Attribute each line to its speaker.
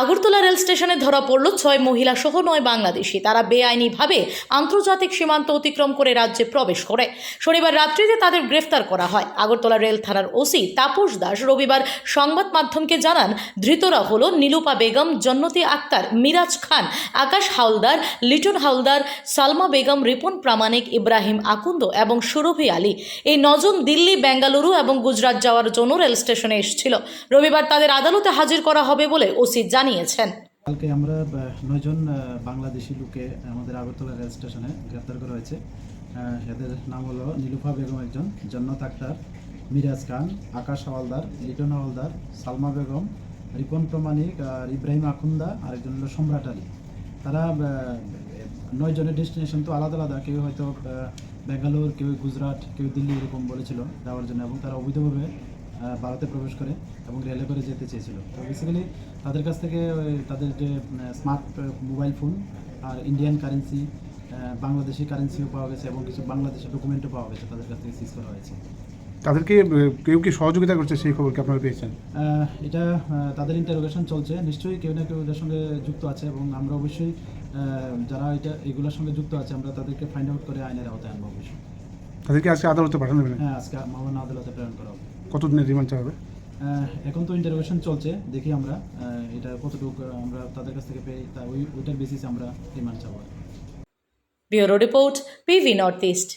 Speaker 1: Agartala rail স্টেশনে ধরা পড়ল ছয় মহিলা সহ নয় বাংলাদেশি। তারা বেআইনিভাবে আন্তর্জাতিক সীমান্ত অতিক্রম করে রাজ্যে প্রবেশ করে। শনিবার রাত্রিতে তাদের গ্রেফতার করা হয়। আগরতলা রেল থানার ওসি তাপস দাস রবিবার সংবাদ মাধ্যমকে জানান, ধৃতরা হল নীলুপা বেগম, জন্নতি আক্তার, মিরাজ খান, আকাশ হাওলদার লিটন হাওলদার সালমা বেগম, রিপন প্রামাণিক, ইব্রাহিম আকুন্দ এবং সুরভি আলী। এই নজন দিল্লি, বেঙ্গালুরু এবং গুজরাট যাওয়ার জন্য রেল স্টেশনে এসেছিল। রবিবার তাদের আদালতে হাজির করা হবে বলে ওসি জানিয়েছেন।
Speaker 2: কালকে আমরা নয়জন বাংলাদেশি লোকে আমাদের আগরতলা রেল স্টেশনে গ্রেপ্তার করা হয়েছে। এদের নাম হলো নীলুফা বেগম একজন জন্নত আক্তার মিরাজ খান আকাশ হাওয়ালদার লিটন হাওয়ালদার সালমা বেগম রিপন প্রমাণিক আর ইব্রাহিম আখুন্দা আর একজন হলো সম্রাট আলী। তারা আহ, নয় জনের ডেস্টিনেশন তো আলাদা আলাদা কেউ হয়তো ব্যাঙ্গালোর কেউ গুজরাট কেউ দিল্লি এরকম বলেছিল যাওয়ার জন্য এবং তারা অবৈধভাবে ভারতে প্রবেশ করে এবং রেলে করে যেতে চেয়েছিল। তো বেসিক্যালি তাদের কাছ থেকে ওই তাদের যে স্মার্ট মোবাইল ফোন আর ইন্ডিয়ান কারেন্সি বাংলাদেশি কারেন্সিও পাওয়া গেছে এবং কিছু বাংলাদেশের ডকুমেন্টও পাওয়া গেছে তাদের কাছ থেকে সিজ করা হয়েছে।
Speaker 3: তাদেরকে কেউ কি সহযোগিতা করছে সেই খবর কি আপনারা পেয়েছেন?
Speaker 2: এটা তাদের ইন্টারোগেশন চলছে। নিশ্চয়ই কেউ না কেউ এদের সঙ্গে যুক্ত আছে এবং আমরা অবশ্যই যারা এটা এগুলোর সঙ্গে যুক্ত আছে আমরা তাদেরকে ফাইন্ড আউট করে আইনের আওতায় আনব অবশ্যই।
Speaker 3: তাদেরকে আজকে আদালতে পাঠানো হবে
Speaker 2: হ্যাঁ আজকে মামলা আদালতে প্রেরণ করা হবে।
Speaker 3: কতদিনের রিমান্ড চাওয়া হবে?
Speaker 2: আহ, এখন তো ইন্টারভিউশন চলছে দেখি আমরা আহ, এটা কতটুকু আমরা তাদের কাছ থেকে পেয়ে তা ওই ওইটার বেসিসে আমরা রিমান্ড চাবো।
Speaker 1: Bureau report PV North East.